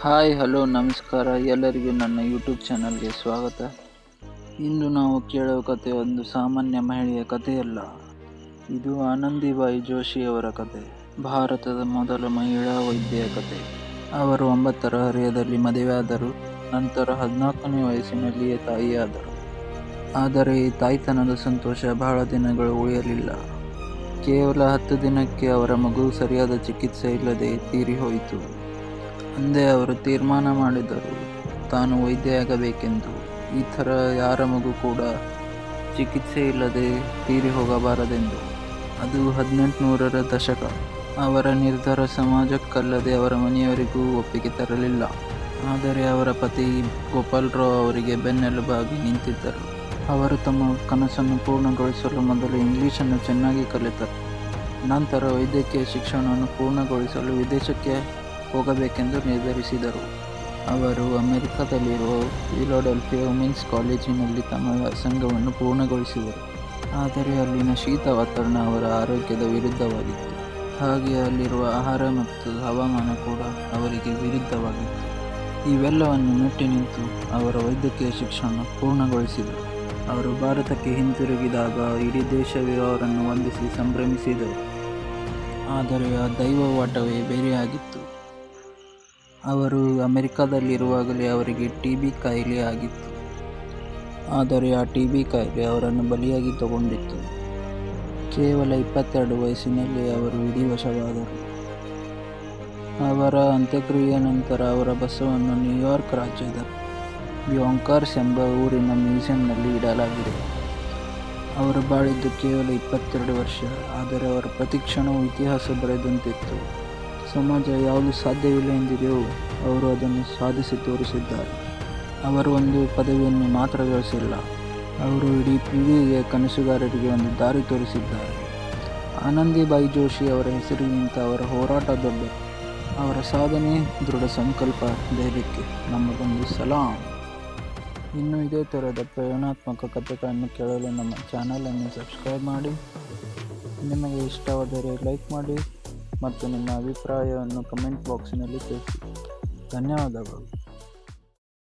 Hi, hello, ನಮಸ್ಕಾರ. ಎಲ್ಲರಿಗೂ ನನ್ನ ಯೂಟ್ಯೂಬ್ ಚಾನಲ್ಗೆ ಸ್ವಾಗತ. ಇಂದು ನಾವು ಕೇಳುವ ಕತೆ ಒಂದು ಸಾಮಾನ್ಯ ಮಹಿಳೆಯ ಕಥೆಯಲ್ಲ. ಇದು ಆನಂದಿಬಾಯಿ ಜೋಶಿಯವರ ಕತೆ. ಭಾರತದ ಮೊದಲ ಮಹಿಳಾ ವೈದ್ಯ ಕತೆ. ಅವರು ಒಂಬತ್ತರ ಹರೆಯದಲ್ಲಿ ಮದುವೆಯಾದರು. ನಂತರ ಹದಿನಾಲ್ಕನೇ ವಯಸ್ಸಿನಲ್ಲಿಯೇ ತಾಯಿಯಾದರು. ಆದರೆ ಈ ತಾಯ್ತನದ ಸಂತೋಷ ಬಹಳ ದಿನಗಳು ಉಳಿಯಲಿಲ್ಲ. ಕೇವಲ ಹತ್ತು ದಿನಕ್ಕೆ ಅವರ ಮಗು ಸರಿಯಾದ ಚಿಕಿತ್ಸೆ ಇಲ್ಲದೆ ತೀರಿ ಹೋಯಿತು ಅಂದೇ ಅವರು ತೀರ್ಮಾನ ಮಾಡಿದರು. ತಾನು ವೈದ್ಯೆಯಾಗಬೇಕೆಂದು. ಈ ಥರ ಯಾರ ಮಗು ಕೂಡ ಚಿಕಿತ್ಸೆ ಇಲ್ಲದೆ ತೀರಿ ಹೋಗಬಾರದೆಂದು. ಅದು ಹದಿನೆಂಟುನೂರರ ದಶಕ. ಅವರ ನಿರ್ಧಾರ ಸಮಾಜಕ್ಕಲ್ಲದೆ ಅವರ ಮನೆಯವರಿಗೂ ಒಪ್ಪಿಗೆ ತರಲಿಲ್ಲ. ಆದರೆ ಅವರ ಪತಿ ಗೋಪಾಲರಾವ್ ಅವರಿಗೆ ಬೆನ್ನೆಲುಬಾಗಿ ನಿಂತಿದ್ದರು. ಅವರು ತಮ್ಮ ಕನಸನ್ನು ಪೂರ್ಣಗೊಳಿಸಲು ಮೊದಲು ಇಂಗ್ಲೀಷನ್ನು ಚೆನ್ನಾಗಿ ಕಲಿತರು. ನಂತರ ವೈದ್ಯಕೀಯ ಶಿಕ್ಷಣವನ್ನು ಪೂರ್ಣಗೊಳಿಸಲು ವಿದೇಶಕ್ಕೆ ಹೋಗಬೇಕೆಂದು ನಿರ್ಧರಿಸಿದರು. ಅವರು ಅಮೆರಿಕದಲ್ಲಿರುವ ಫಿಲೋಡೆಲ್ಫಿಯಾ ವುಮೆನ್ಸ್ ಕಾಲೇಜಿನಲ್ಲಿ ತಮ್ಮ ವ್ಯಾಸಂಗವನ್ನು ಪೂರ್ಣಗೊಳಿಸಿದರು. ಆದರೆ ಅಲ್ಲಿನ ಶೀತ ವಾತಾವರಣ ಅವರ ಆರೋಗ್ಯದ ವಿರುದ್ಧವಾಗಿತ್ತು. ಹಾಗೆ ಅಲ್ಲಿರುವ ಆಹಾರ ಮತ್ತು ಹವಾಮಾನ ಕೂಡ ಅವರಿಗೆ ವಿರುದ್ಧವಾಗಿತ್ತು. ಇವೆಲ್ಲವನ್ನು ಮುಟ್ಟಿ ನಿಂತು ಅವರ ವೈದ್ಯಕೀಯ ಶಿಕ್ಷಣ ಪೂರ್ಣಗೊಳಿಸಿದರು. ಅವರು ಭಾರತಕ್ಕೆ ಹಿಂತಿರುಗಿದಾಗ ಇಡೀ ದೇಶವೇ ಅವರನ್ನು ವಂದಿಸಿ ಸಂಭ್ರಮಿಸಿದರು. ಆದರೆ ಆ ದೈವವಾಟವೇ ಬೇರೆಯಾಗಿತ್ತು. ಅವರು ಅಮೆರಿಕದಲ್ಲಿರುವಾಗಲೇ ಅವರಿಗೆ ಟಿ ಬಿ ಕಾಯಿಲೆ ಆಗಿತ್ತು. ಆದರೆ ಆ ಟಿ ಬಿ ಕಾಯಿಲೆ ಅವರನ್ನು ಬಲಿಯಾಗಿ ತಗೊಂಡಿತ್ತು. ಕೇವಲ ಇಪ್ಪತ್ತೆರಡು ವಯಸ್ಸಿನಲ್ಲಿ ಅವರು ವಿಧಿವಶವಾದರು. ಅವರ ಅಂತ್ಯಕ್ರಿಯೆಯ ನಂತರ ಅವರ ಬಸವನ್ನು ನ್ಯೂಯಾರ್ಕ್ ರಾಜ್ಯದ ಯೋಂಕಾರ್ಸ್ ಎಂಬ ಊರಿನ ಮ್ಯೂಸಿಯಂನಲ್ಲಿ ಇಡಲಾಗಿದೆ. ಅವರು ಬಾಳಿದ್ದು ಕೇವಲ ಇಪ್ಪತ್ತೆರಡು ವರ್ಷ, ಆದರೆ ಅವರ ಪ್ರತಿಕ್ಷಣವು ಇತಿಹಾಸ ಬರೆದಂತಿತ್ತು. ಸಮಾಜ ಯಾವುದು ಸಾಧ್ಯವಿಲ್ಲ ಎಂದಿದೆಯೋ ಅವರು ಅದನ್ನು ಸಾಧಿಸಿ ತೋರಿಸಿದ್ದಾರೆ. ಅವರು ಒಂದು ಪದವಿಯನ್ನು ಮಾತ್ರ ಗಳಿಸಿಲ್ಲ. ಅವರು ಇಡೀ ಪೀಳಿಗೆಯ ಕನಸುಗಾರರಿಗೆ ಒಂದು ದಾರಿ ತೋರಿಸಿದ್ದಾರೆ. ಆನಂದಿಬಾಯಿ ಜೋಶಿ ಅವರ ಹೆಸರಿಗಿಂತ ಅವರ ಹೋರಾಟ ದೊಡ್ಡ, ಅವರ ಸಾಧನೆ ದೃಢ ಸಂಕಲ್ಪ ಧೈರ್ಯಕ್ಕೆ ನಮಗೊಂದು ಸಲಾಂ. ಇನ್ನು ಇದೇ ಥರದ ಪ್ರೇರಣಾತ್ಮಕ ಕಥೆಗಳನ್ನು ಕೇಳಲು ನಮ್ಮ ಚಾನಲನ್ನು ಸಬ್ಸ್ಕ್ರೈಬ್ ಮಾಡಿ. ನಿಮಗೆ ಇಷ್ಟವಾದರೆ ಲೈಕ್ ಮಾಡಿ. ಮತ್ತು ನಿಮ್ಮ ಅಭಿಪ್ರಾಯವನ್ನು ಕಮೆಂಟ್ ಬಾಕ್ಸಿನಲ್ಲಿ ತಿಳಿಸಿ. ಧನ್ಯವಾದಗಳು.